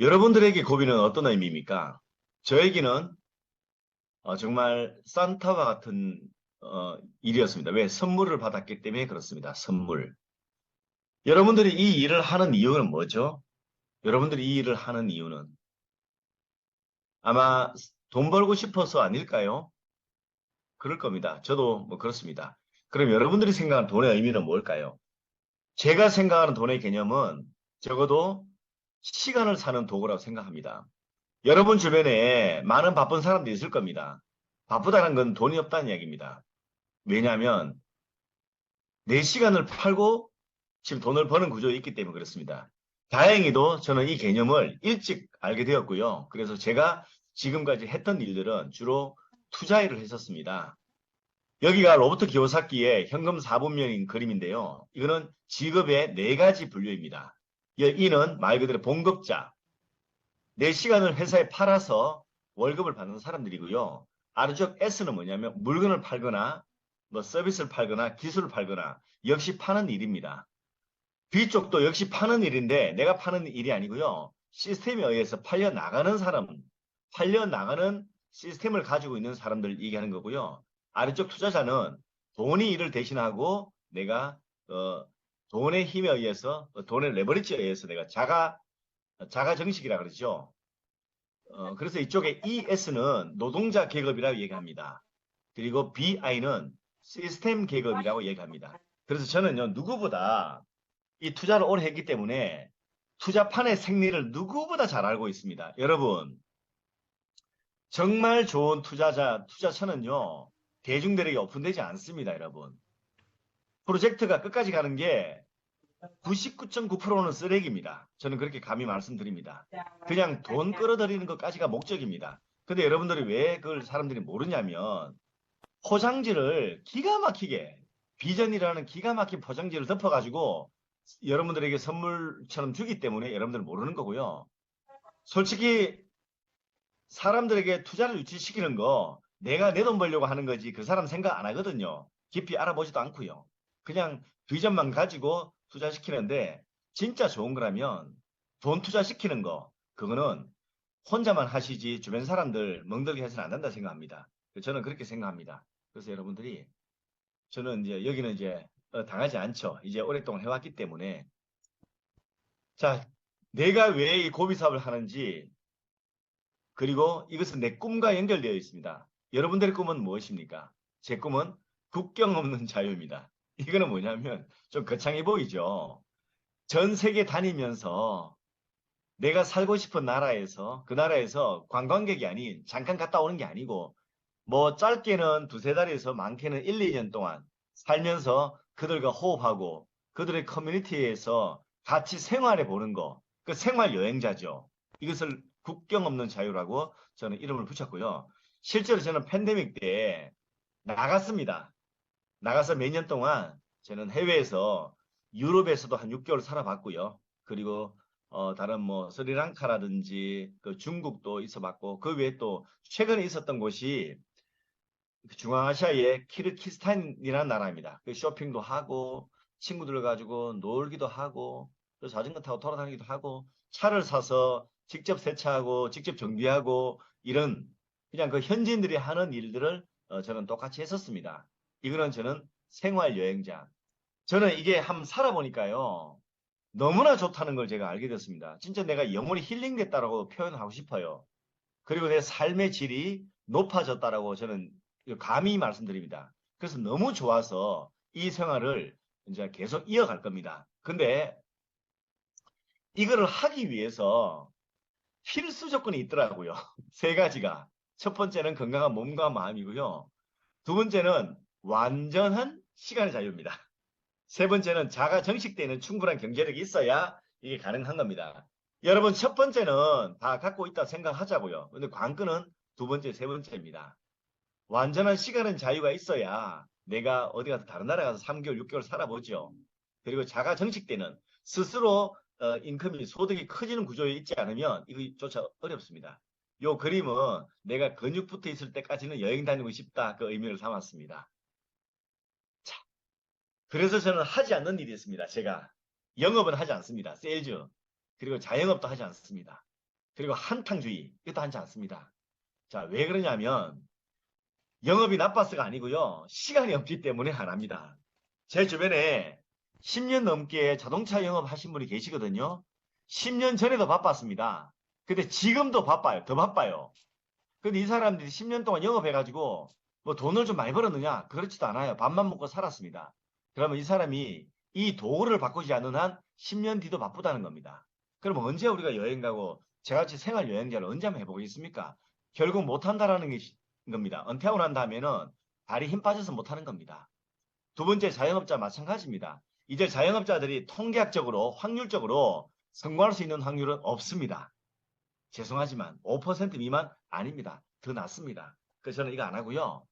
여러분들에게 고비는 어떤 의미입니까? 저에게는 어, 정말 산타와 같은 어, 일이었습니다. 왜? 선물을 받았기 때문에 그렇습니다. 선물. 여러분들이 이 일을 하는 이유는 뭐죠? 여러분들이 이 일을 하는 이유는 아마 돈 벌고 싶어서 아닐까요? 그럴 겁니다. 저도 뭐 그렇습니다. 그럼 여러분들이 생각하는 돈의 의미는 뭘까요? 제가 생각하는 돈의 개념은 적어도 시간을 사는 도구라고 생각합니다. 여러분 주변에 많은 바쁜 사람들이 있을 겁니다. 바쁘다는 건 돈이 없다는 이야기입니다. 왜냐하면 내 시간을 팔고 지금 돈을 버는 구조에 있기 때문에 그렇습니다. 다행히도 저는 이 개념을 일찍 알게 되었고요. 그래서 제가 지금까지 했던 일들은 주로 투자 일을 했었습니다. 여기가 로버트 기요사키의 현금 4분면인 그림인데요. 이거는 직업의 네 가지 분류입니다. 이는 말 그대로 봉급자, 내 시간을 회사에 팔아서 월급을 받는 사람들이고요. 아래쪽 S는 뭐냐면 물건을 팔거나 뭐 서비스를 팔거나 기술을 팔거나 역시 파는 일입니다. B쪽도 역시 파는 일인데 내가 파는 일이 아니고요. 시스템에 의해서 팔려 나가는 사람, 팔려 나가는 시스템을 가지고 있는 사람들 얘기하는 거고요. 아래쪽 투자자는 돈이 일을 대신하고 내가 어, 돈의 힘에 의해서 어, 돈의 레버리지에 의해서 내가 자가 자가 정식이라 그러죠. 어, 그래서 이쪽에 ES는 노동자 계급이라고 얘기합니다. 그리고 BI는 시스템 계급이라고 얘기합니다. 그래서 저는요 누구보다 이 투자를 오래 했기 때문에 투자판의 생리를 누구보다 잘 알고 있습니다. 여러분 정말 좋은 투자자 투자처는요 대중들에게 오픈되지 않습니다, 여러분. 프로젝트가 끝까지 가는 게 99.9%는 쓰레기입니다. 저는 그렇게 감히 말씀드립니다. 그냥 돈 끌어들이는 것까지가 목적입니다. 근데 여러분들이 왜 그걸 사람들이 모르냐면 포장지를 기가 막히게 비전이라는 기가 막힌 포장지를 덮어가지고 여러분들에게 선물처럼 주기 때문에 여러분들 모르는 거고요. 솔직히 사람들에게 투자를 유치시키는 거 내가 내 돈 벌려고 하는 거지 그 사람 생각 안 하거든요. 깊이 알아보지도 않고요. 그냥 비전만 가지고 투자시키는데 진짜 좋은 거라면 돈 투자시키는 거 그거는 혼자만 하시지 주변 사람들 멍들게 해서는 안 된다 생각합니다. 저는 그렇게 생각합니다. 그래서 여러분들이 저는 이제 여기는 이제 어, 당하지 않죠. 이제 오랫동안 해왔기 때문에 자 내가 왜 이 고비 사업을 하는지 그리고 이것은 내 꿈과 연결되어 있습니다. 여러분들의 꿈은 무엇입니까? 제 꿈은 국경 없는 자유입니다. 이거는 뭐냐면 좀 거창해 보이죠. 전 세계 다니면서 내가 살고 싶은 나라에서 그 나라에서 관광객이 아닌 잠깐 갔다 오는 게 아니고 뭐 짧게는 두세 달에서 많게는 1, 2년 동안 살면서 그들과 호흡하고 그들의 커뮤니티에서 같이 생활해 보는 거. 그 생활 여행자죠. 이것을 국경 없는 자유라고 저는 이름을 붙였고요. 실제로 저는 팬데믹 때 나갔습니다. 나가서 몇 년 동안 저는 해외에서 유럽에서도 한 6개월 살아봤고요. 그리고 어, 다른 뭐 스리랑카라든지 그 중국도 있어봤고 그 외에 또 최근에 있었던 곳이 그 중앙아시아의 키르키스탄이라는 나라입니다. 그 쇼핑도 하고 친구들 가지고 놀기도 하고 또 자전거 타고 돌아다니기도 하고 차를 사서 직접 세차하고 직접 정비하고 이런 그냥 그 현지인들이 하는 일들을 어, 저는 똑같이 했었습니다. 이거는 저는 생활 여행자. 저는 이게 한번 살아보니까요. 너무나 좋다는 걸 제가 알게 됐습니다. 진짜 내가 영혼이 힐링됐다라고 표현하고 싶어요. 그리고 내 삶의 질이 높아졌다라고 저는 감히 말씀드립니다. 그래서 너무 좋아서 이 생활을 이제 계속 이어갈 겁니다. 근데 이거를 하기 위해서 필수 조건이 있더라고요. 세 가지가. 첫 번째는 건강한 몸과 마음이고요. 두 번째는 완전한 시간의 자유입니다. 세 번째는 자가 정식되는 충분한 경제력이 있어야 이게 가능한 겁니다. 여러분 첫 번째는 다 갖고 있다 생각하자고요. 근데 관건은 두 번째, 세 번째입니다. 완전한 시간은 자유가 있어야 내가 어디 가서 다른 나라 가서 3개월, 6개월 살아보죠. 그리고 자가 정식되는 스스로 어, 인컴이 소득이 커지는 구조에 있지 않으면 이거조차 어렵습니다. 요 그림은 내가 근육 붙어 있을 때까지는 여행 다니고 싶다 그 의미를 담았습니다. 자, 그래서 저는 하지 않는 일이 있습니다. 제가 영업은 하지 않습니다. 세일즈 그리고 자영업도 하지 않습니다. 그리고 한탕주의 이것도 하지 않습니다. 자, 왜 그러냐면 영업이 나빠서가 아니고요. 시간이 없기 때문에 안 합니다. 제 주변에 10년 넘게 자동차 영업 하신 분이 계시거든요. 10년 전에도 바빴습니다. 근데 지금도 바빠요. 더 바빠요. 근데 이 사람들이 10년 동안 영업해가지고 뭐 돈을 좀 많이 벌었느냐? 그렇지도 않아요. 밥만 먹고 살았습니다. 그러면 이 사람이 이 도구를 바꾸지 않는 한 10년 뒤도 바쁘다는 겁니다. 그럼 언제 우리가 여행 가고 저같이 생활 여행자를 언제 한번 해보겠습니까? 결국 못한다라는 게 겁니다. 은퇴하고 난 다음에는 발이 힘 빠져서 못하는 겁니다. 두 번째 자영업자 마찬가지입니다. 이제 자영업자들이 통계학적으로 확률적으로 성공할 수 있는 확률은 없습니다. 죄송하지만 5% 미만 아닙니다. 더 낮습니다. 그래서 저는 이거 안 하고요.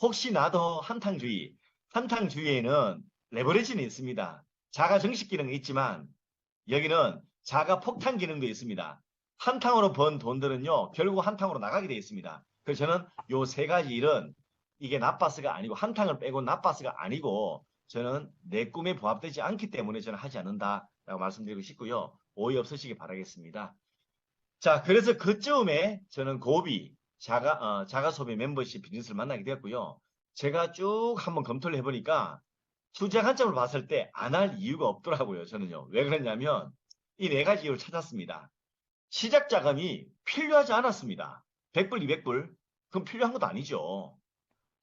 혹시 나도 한탕주의, 한탕주의에는 레버리지는 있습니다. 자가 정식 기능이 있지만 여기는 자가 폭탄 기능도 있습니다. 한탕으로 번 돈들은요, 결국 한탕으로 나가게 되어 있습니다. 그래서 저는 요 세 가지 일은 이게 나빠스가 아니고 한탕을 빼고 나빠스가 아니고 저는 내 꿈에 부합되지 않기 때문에 저는 하지 않는다라고 말씀드리고 싶고요. 오해 없으시기 바라겠습니다. 자, 그래서 그쯤에 저는 고비 자가 어, 자가 소비 멤버십 비즈니스를 만나게 되었고요. 제가 쭉 한번 검토를 해보니까 투자 관점을 봤을 때 안 할 이유가 없더라고요. 저는요. 왜 그랬냐면 이 네 가지 이유를 찾았습니다. 시작 자금이 필요하지 않았습니다. 100불, 200불. 그럼 필요한 것도 아니죠.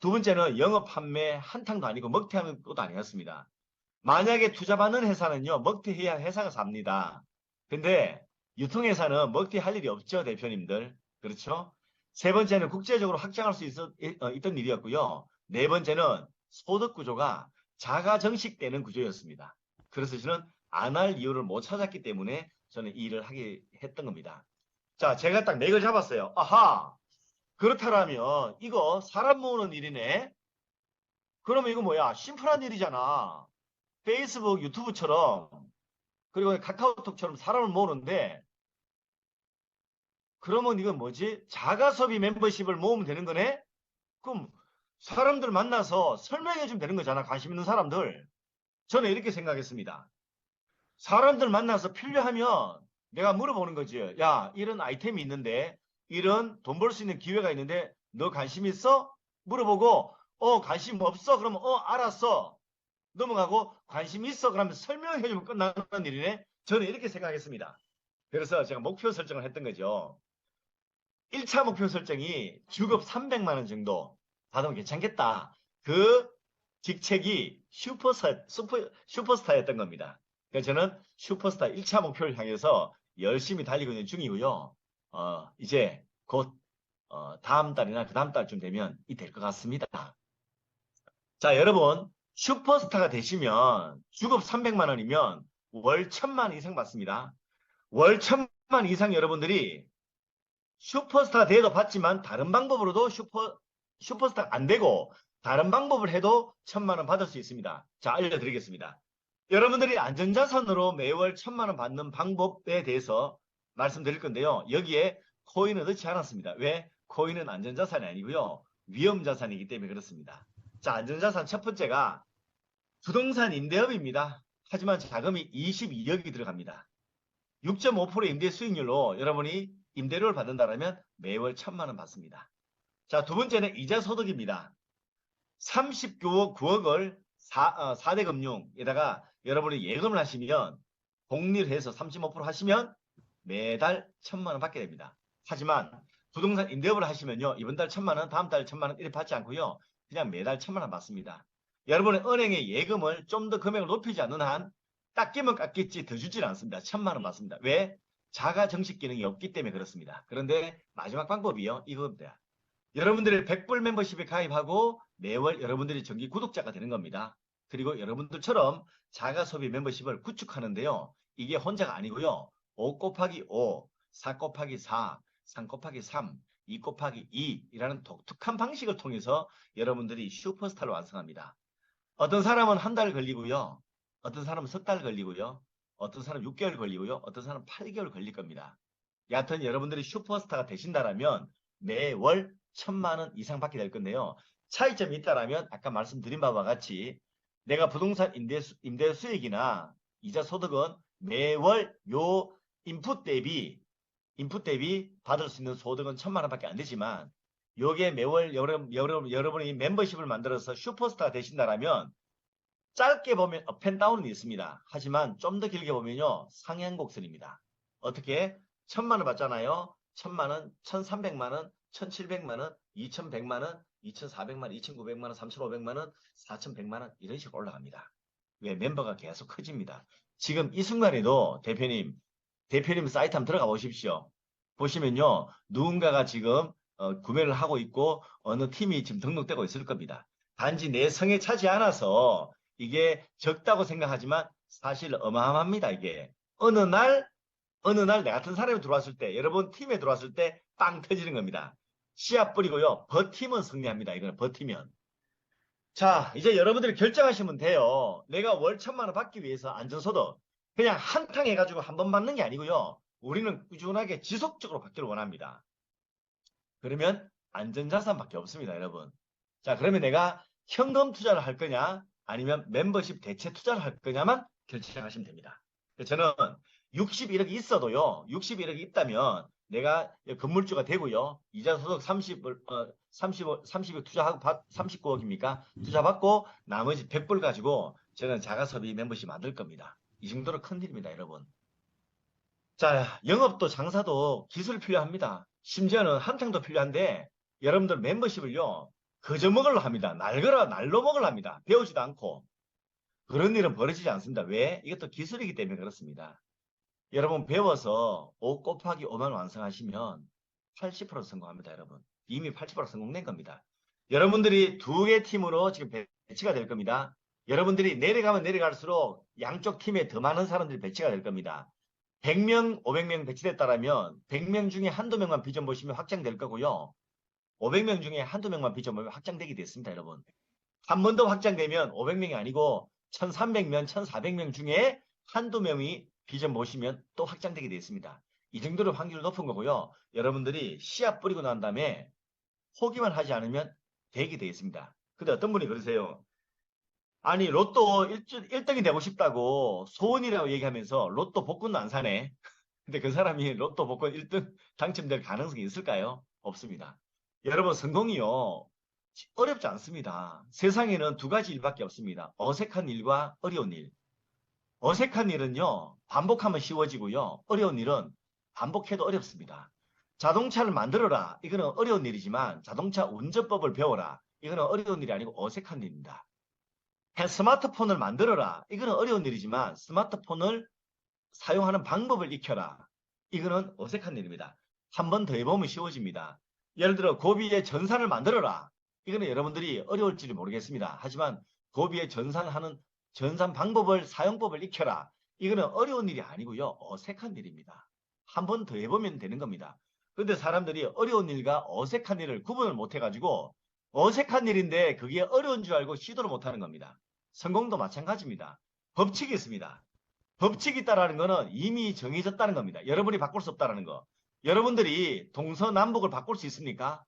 두 번째는 영업 판매 한탕도 아니고 먹튀하는 것도 아니었습니다. 만약에 투자받는 회사는요, 먹튀해야 회사가 삽니다. 근데 유통회사는 먹튀할 일이 없죠, 대표님들. 그렇죠? 세 번째는 국제적으로 확장할 수 있었, 어, 있던 일이었고요. 네 번째는 소득 구조가 자가 정식되는 구조였습니다. 그래서 저는 안 할 이유를 못 찾았기 때문에 저는 이 일을 하게 했던 겁니다. 자, 제가 딱 맥을 잡았어요. 아하! 그렇다면 이거 사람 모으는 일이네? 그러면 이거 뭐야? 심플한 일이잖아. 페이스북, 유튜브처럼 그리고 카카오톡처럼 사람을 모으는데 그러면 이건 뭐지? 자가소비 멤버십을 모으면 되는 거네? 그럼 사람들 만나서 설명해 주면 되는 거잖아. 관심 있는 사람들. 저는 이렇게 생각했습니다. 사람들 만나서 필요하면 내가 물어보는 거지. 야, 이런 아이템이 있는데, 이런 돈 벌 수 있는 기회가 있는데, 너 관심 있어? 물어보고, 어, 관심 없어? 그러면, 어, 알았어. 넘어가고, 관심 있어? 그러면 설명해 주면 끝나는 일이네? 저는 이렇게 생각했습니다. 그래서 제가 목표 설정을 했던 거죠. 1차 목표 설정이 주급 300만원 정도 받으면 괜찮겠다. 그 직책이 슈퍼스타, 슈퍼, 슈퍼스타였던 겁니다. 그래서 저는 슈퍼스타 1차 목표를 향해서 열심히 달리고 있는 중이고요. 어, 이제 곧 어, 다음 달이나 그 다음 달쯤 되면 이 될 것 같습니다. 자, 여러분 슈퍼스타가 되시면 주급 300만 원이면 월 1000만 원 이상 받습니다. 월 1000만 이상 여러분들이 슈퍼스타 돼도 받지만 다른 방법으로도 슈퍼 슈퍼스타 안 되고 다른 방법을 해도 1000만 원 받을 수 있습니다. 자, 알려드리겠습니다. 여러분들이 안전자산으로 매월 천만 원 받는 방법에 대해서 말씀드릴 건데요. 여기에 코인을 넣지 않았습니다. 왜? 코인은 안전자산이 아니고요. 위험자산이기 때문에 그렇습니다. 자, 안전자산 첫 번째가 부동산 임대업입니다. 하지만 자금이 22억이 들어갑니다. 6.5% 임대 수익률로 여러분이 임대료를 받는다면 매월 천만 원 받습니다. 자, 두 번째는 이자 소득입니다. 39억, 9억을 4, 4대 금융에다가 여러분이 예금을 하시면 복리를 해서 35% 하시면 매달 천만 원 받게 됩니다. 하지만 부동산 임대업을 하시면요. 이번 달 천만 원, 다음 달 천만 원 이렇게 받지 않고요. 그냥 매달 천만 원 받습니다. 여러분의 은행의 예금을 좀 더 금액을 높이지 않는 한 깎이면 깎겠지 더 주지는 않습니다. 천만 원 받습니다. 왜? 자가 정식 기능이 없기 때문에 그렇습니다. 그런데 마지막 방법이요. 이겁니다. 여러분들의 100불 멤버십에 가입하고 매월 여러분들이 정기 구독자가 되는 겁니다. 그리고 여러분들처럼 자가 소비 멤버십을 구축하는데요. 이게 혼자가 아니고요. 5 곱하기 5, 4 곱하기 4, 3 곱하기 3, 2 곱하기 2 이라는 독특한 방식을 통해서 여러분들이 슈퍼스타를 완성합니다. 어떤 사람은 한 달 걸리고요. 어떤 사람은 석 달 걸리고요. 어떤 사람은 6개월 걸리고요. 어떤 사람은 8개월 걸릴 겁니다. 여하튼 여러분들이 슈퍼스타가 되신다라면 매월 천만 원 이상 받게 될 건데요. 차이점이 있다라면 아까 말씀드린 바와 같이 내가 부동산 임대, 수, 임대 수익이나 이자 소득은 매월 요 인풋 대비 인풋 대비 받을 수 있는 소득은 천만 원밖에 안 되지만 요게 매월 여러분, 여러분, 여러분이 멤버십을 만들어서 슈퍼스타가 되신다라면 짧게 보면 업앤다운은 있습니다. 하지만 좀 더 길게 보면요. 상향곡선입니다. 어떻게? 천만 원 받잖아요. 천만 원, 천삼백만 원, 천칠백만 원, 이천백만 원, 이천사백만 원, 이천구백만 원, 삼천오백만 원, 사천백만 원 이런 식으로 올라갑니다. 왜? 멤버가 계속 커집니다. 지금 이 순간에도 대표님, 대표님 사이트 한번 들어가 보십시오. 보시면요. 누군가가 지금 어, 구매를 하고 있고 어느 팀이 지금 등록되고 있을 겁니다. 단지 내 성에 차지 않아서 이게 적다고 생각하지만 사실 어마어마합니다. 이게 어느 날 어느 날 내 같은 사람이 들어왔을 때 여러분 팀에 들어왔을 때 빵 터지는 겁니다. 씨앗 뿌리고요. 버티면 승리합니다. 이거는 버티면. 자, 이제 여러분들이 결정하시면 돼요. 내가 월 천만 원 받기 위해서 안전소득 그냥 한탕 해가지고 한 번 받는 게 아니고요. 우리는 꾸준하게 지속적으로 받기를 원합니다. 그러면 안전자산밖에 없습니다, 여러분. 자, 그러면 내가 현금 투자를 할 거냐, 아니면 멤버십 대체 투자를 할 거냐만 결정하시면 됩니다. 저는 61억이 있어도요, 61억이 있다면 내가 건물주가 되고요, 이자 소득 30을, 어, 30, 30억 투자하고, 39억입니까? 투자 받고 나머지 100불 가지고 저는 자가소비 멤버십 만들 겁니다. 이 정도로 큰 일입니다, 여러분. 자, 영업도 장사도 기술 필요합니다. 심지어는 한탕도 필요한데 여러분들 멤버십을요 그저 먹으려 합니다. 날거라 날로 먹으려 합니다. 배우지도 않고 그런 일은 벌어지지 않습니다. 왜? 이것도 기술이기 때문에 그렇습니다. 여러분 배워서 5 곱하기 5만 완성하시면 80% 성공합니다. 여러분 이미 80% 성공된 겁니다. 여러분들이 두 개 팀으로 지금 배치가 될 겁니다. 여러분들이 내려가면 내려갈수록 양쪽 팀에 더 많은 사람들이 배치가 될 겁니다. 100명, 500명 배치됐다라면 100명 중에 한두 명만 비전 보시면 확장될 거고요. 500명 중에 한두 명만 비전 보면 확장되게 됐습니다, 여러분. 한 번 더 확장되면 500명이 아니고 1300명, 1400명 중에 한두 명이 비전 보시면 또 확장되게 됐습니다. 이 정도로 확률 높은 거고요. 여러분들이 씨앗 뿌리고 난 다음에 포기만 하지 않으면 되게 되겠습니다. 근데 어떤 분이 그러세요. 아니 로또 1, 등이 되고 싶다고 소원이라고 얘기하면서 로또 복권도 안 사네. 근데 그 사람이 로또 복권 1등 당첨될 가능성이 있을까요? 없습니다. 여러분 성공이요. 어렵지 않습니다. 세상에는 두 가지 일밖에 없습니다. 어색한 일과 어려운 일. 어색한 일은요. 반복하면 쉬워지고요. 어려운 일은 반복해도 어렵습니다. 자동차를 만들어라. 이거는 어려운 일이지만 자동차 운전법을 배워라. 이거는 어려운 일이 아니고 어색한 일입니다. 스마트폰을 만들어라. 이거는 어려운 일이지만 스마트폰을 사용하는 방법을 익혀라. 이거는 어색한 일입니다. 한 번 더 해보면 쉬워집니다. 예를 들어 고비의 전산을 만들어라. 이거는 여러분들이 어려울지 모르겠습니다. 하지만 고비의 전산하는 전산 방법을 사용법을 익혀라. 이거는 어려운 일이 아니고요. 어색한 일입니다. 한 번 더 해보면 되는 겁니다. 근데 사람들이 어려운 일과 어색한 일을 구분을 못 해가지고 어색한 일인데 그게 어려운 줄 알고 시도를 못하는 겁니다. 성공도 마찬가지입니다. 법칙이 있습니다. 법칙이 있다라는 것은 이미 정해졌다는 겁니다. 여러분이 바꿀 수 없다는 거. 여러분들이 동서남북을 바꿀 수 있습니까?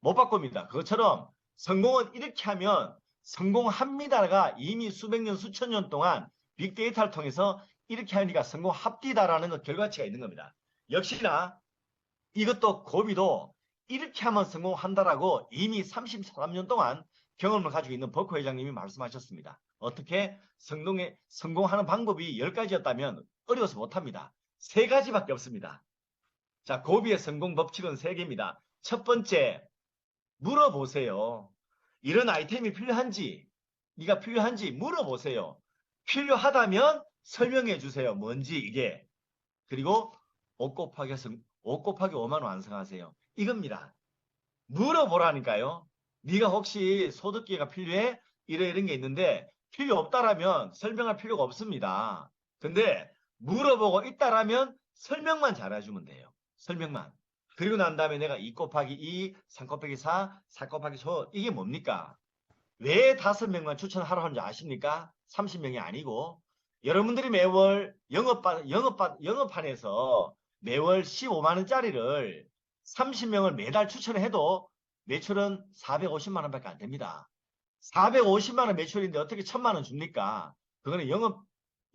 못 바꿉니다. 그것처럼 성공은 이렇게 하면 성공합니다가 이미 수백 년, 수천 년 동안 빅데이터를 통해서 이렇게 하니까 성공합디다라는 것 결과치가 있는 겁니다. 역시나 이것도 고비도 이렇게 하면 성공한다라고 이미 33년 동안 경험을 가지고 있는 버커 회장님이 말씀하셨습니다. 어떻게 성공에, 성공하는 방법이 10가지였다면 어려워서 못합니다. 세 가지밖에 없습니다. 자, 고비의 성공 법칙은 세 개입니다. 첫 번째, 물어보세요. 이런 아이템이 필요한지, 네가 필요한지 물어보세요. 필요하다면 설명해 주세요. 뭔지 이게. 그리고 5 곱하기, 5 곱하기 5만 완성하세요. 이겁니다. 물어보라니까요. 네가 혹시 소득기가 필요해? 이래 이런 게 있는데 필요 없다라면 설명할 필요가 없습니다. 근데 물어보고 있다라면 설명만 잘해주면 돼요. 설명만. 그리고 난 다음에 내가 2 곱하기 2, 3 곱하기 4, 4 곱하기 소 이게 뭡니까? 왜 다섯 명만 추천하러 하는지 아십니까? 30명이 아니고 여러분들이 매월 영업반 영업반 영업판에서 매월 15만 원짜리를 30명을 매달 추천을 해도 매출은 450만 원밖에 안 됩니다. 450만 원 매출인데 어떻게 1000만 원 줍니까? 그거는 영업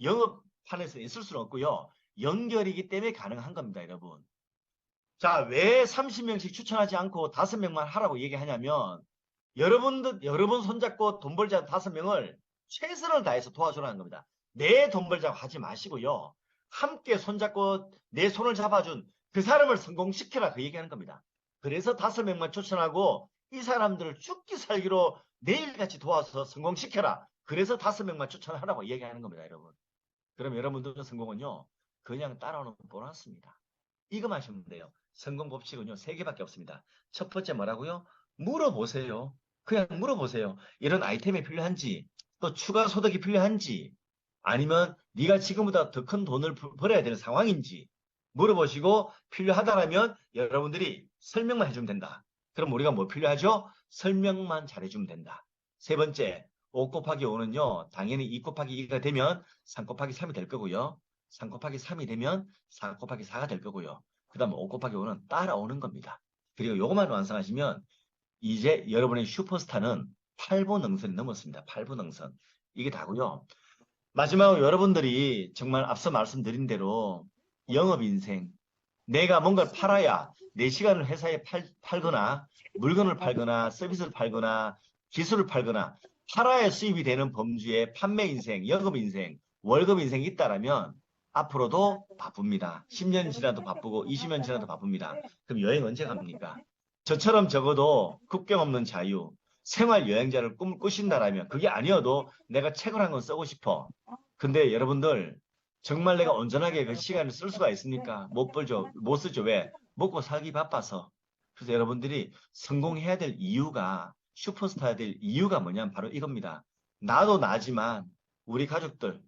영업판에서 있을 수는 없고요. 연결이기 때문에 가능한 겁니다, 여러분. 자, 왜 30명씩 추천하지 않고 5명만 하라고 얘기하냐면 여러분들 여러분 손잡고 돈 벌자 5명을 최선을 다해서 도와주라는 겁니다. 내 돈 벌자고 하지 마시고요. 함께 손잡고 내 손을 잡아준 그 사람을 성공시켜라 그 얘기하는 겁니다. 그래서 다섯 명만 추천하고 이 사람들을 죽기 살기로 내일같이 도와서 성공시켜라. 그래서 다섯 명만 추천하라고 얘기하는 겁니다, 여러분. 그럼 여러분들의 성공은요, 그냥 따라오는 보너스입니다. 이거 하시면 돼요. 성공 법칙은요, 세 개밖에 없습니다. 첫 번째 뭐라고요? 물어보세요. 그냥 물어보세요. 이런 아이템이 필요한지, 또 추가 소득이 필요한지, 아니면 네가 지금보다 더 큰 돈을 벌- 벌어야 되는 상황인지 물어보시고 필요하다라면 여러분들이 설명만 해주면 된다. 그럼 우리가 뭐 필요하죠? 설명만 잘해주면 된다. 세 번째, 5 곱하기 5는요, 당연히 2 곱하기 2가 되면 3 곱하기 3이 될 거고요. 3 곱하기 3이 되면 4 곱하기 4가 될 거고요. 그 다음 5 곱하기 5는 따라오는 겁니다. 그리고 요것만 완성하시면 이제 여러분의 슈퍼스타는 8보 능선이 넘었습니다. 8보 능선. 이게 다고요. 마지막으로 여러분들이 정말 앞서 말씀드린 대로 영업 인생, 내가 뭔가를 팔아야 내 시간을 회사에 팔, 팔거나 물건을 팔거나 서비스를 팔거나 기술을 팔거나 팔아야 수입이 되는 범주의 판매 인생, 영업 인생, 월급 인생이 있다라면 앞으로도 바쁩니다. 10년 지나도 바쁘고 20년 지나도 바쁩니다. 그럼 여행 언제 갑니까? 저처럼 적어도 국경 없는 자유, 생활 여행자를 꿈을 꾸신다라면 그게 아니어도 내가 책을 한 권 쓰고 싶어. 근데 여러분들 정말 내가 온전하게 그 시간을 쓸 수가 있습니까? 못 벌죠. 못 쓰죠. 왜? 먹고 살기 바빠서. 그래서 여러분들이 성공해야 될 이유가 슈퍼스타야 될 이유가 뭐냐면 바로 이겁니다. 나도 나지만 우리 가족들,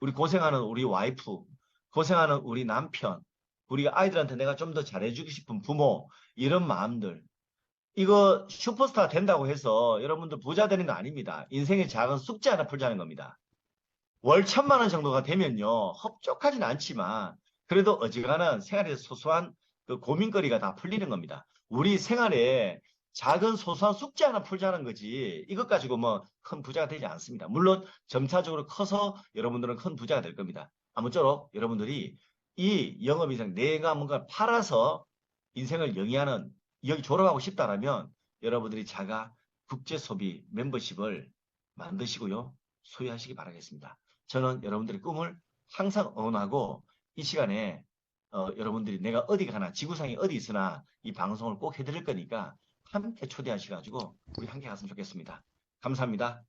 우리 고생하는 우리 와이프, 고생하는 우리 남편, 우리 아이들한테 내가 좀 더 잘해주고 싶은 부모, 이런 마음들. 이거 슈퍼스타 된다고 해서 여러분들 부자 되는 거 아닙니다. 인생의 작은 숙제 하나 풀자는 겁니다. 월 천만 원 정도가 되면요. 흡족하진 않지만 그래도 어지간한 생활에서 소소한 그 고민거리가 다 풀리는 겁니다. 우리 생활에 작은 소소한 숙제 하나 풀자는 거지 이것 가지고 뭐 큰 부자가 되지 않습니다. 물론 점차적으로 커서 여러분들은 큰 부자가 될 겁니다. 아무쪼록 여러분들이 이 영업 인생 내가 뭔가 팔아서 인생을 영위하는 여기 졸업하고 싶다라면 여러분들이 자가 국제 소비 멤버십을 만드시고요. 소유하시기 바라겠습니다. 저는 여러분들의 꿈을 항상 응원하고 이 시간에 어, 여러분들이 내가 어디 가나 지구상에 어디 있으나 이 방송을 꼭 해드릴 거니까 함께 초대하셔가지고 우리 함께 갔으면 좋겠습니다. 감사합니다.